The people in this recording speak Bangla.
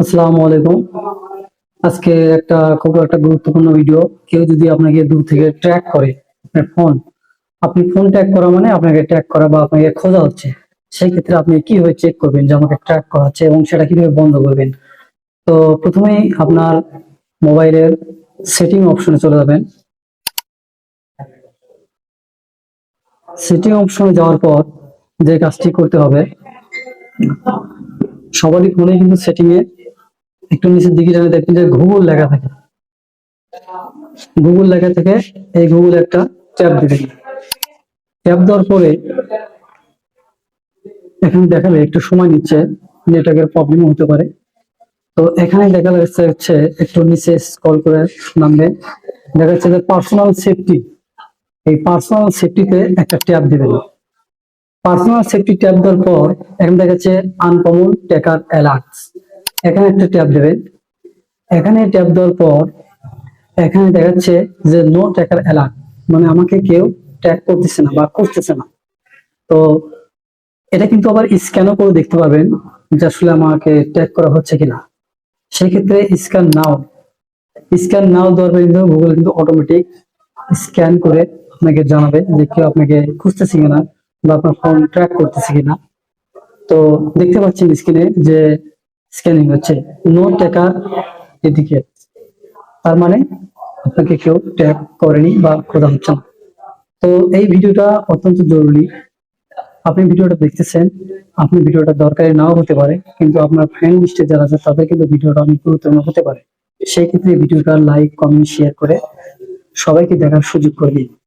আসসালামু আলাইকুম। আজকে একটা খুব একটা গুরুত্বপূর্ণ ভিডিও কেউ যদি আপনাকে দূর থেকে ট্র্যাক করে আপনার ফোন আপনি ফোন ট্র্যাক করা মানে আপনাকে ট্র্যাক করা বা আপনাকে খোঁজা হচ্ছে। সেই ক্ষেত্রে আপনি কীভাবে চেক করবেন যে আমাকে ট্র্যাক করা হচ্ছে এবং সেটা কীভাবে বন্ধ করবেন? তো প্রথমেই আপনার মোবাইলের সেটিং অপশনে চলে যাবেন। সেটিং অপশনে যাওয়ার পর যে কাজটি করতে হবে, সবারই ফোনে কিন্তু সেটিং এ একটু নিচের দিকে টানে দেখবেন যে গুগল লেখা থাকে। গুগল লেখা থেকে এই গুগল একটা ট্যাব দিবেন ট্যাব দেওয়ার পরে এখানে দেখাবে, একটু সময় নিচ্ছে নেটওয়ার্কের প্রবলেম হতে পারে। তো এখানে দেখা যাচ্ছে হচ্ছে একটু নিচে স্ক্রল করে নামবে। দেখা যাচ্ছে যে পার্সোনাল সেফটি এই পার্সোনাল সেফটিতে একটা ট্যাব দিবেন পার্সোনাল সেফটি ট্যাব দেওয়ার পর এখানে দেখা যাচ্ছে আনকমন টেকার অ্যালার্টস এখানে একটা ট্যাব দেবেন এখানে ট্যাব দেওয়ার পর এখানে দেখাচ্ছে যে নো ট্যাকার অ্যালার্ট মানে আমাকে কেউ ট্যাগ করতেছে না বা করতেছে না। তো এটা কিন্তু আবার স্ক্যানও করে দেখতে পাবেন যে আসলে আমাকে ট্যাগ করা হচ্ছে কিনা। সেক্ষেত্রে স্ক্যান নাও স্ক্যান নাও দেওয়ার পর কিন্তু গুগল কিন্তু অটোমেটিক স্ক্যান করে আপনাকে জানাবে যে কেউ আপনাকে খুঁজতেছে কিনা বা আপনার ফোন ট্র্যাক করতেছে কিনা। তো দেখতে পাচ্ছেন স্ক্রিনে যে স্ক্যানিং হচ্ছে নো টাকার এদিকে। তার মানে আপনাকে কেউ ট্যাগ করেনি বা খোঁজা হচ্ছে না। তো এই ভিডিওটা অত্যন্ত জরুরি। আপনি ভিডিওটা দেখতেছেন, আপনি ভিডিওটা দরকারি নাও হতে পারে, কিন্তু আপনার ফ্রেন্ড লিস্টে যারা আছে, তাদের কিন্তু ভিডিওটা অনেক গুরুত্বপূর্ণ হতে পারে। সেই ক্ষেত্রে ভিডিওটা লাইক কমেন্ট শেয়ার করে সবাইকে দেখার সুযোগ করে দিন।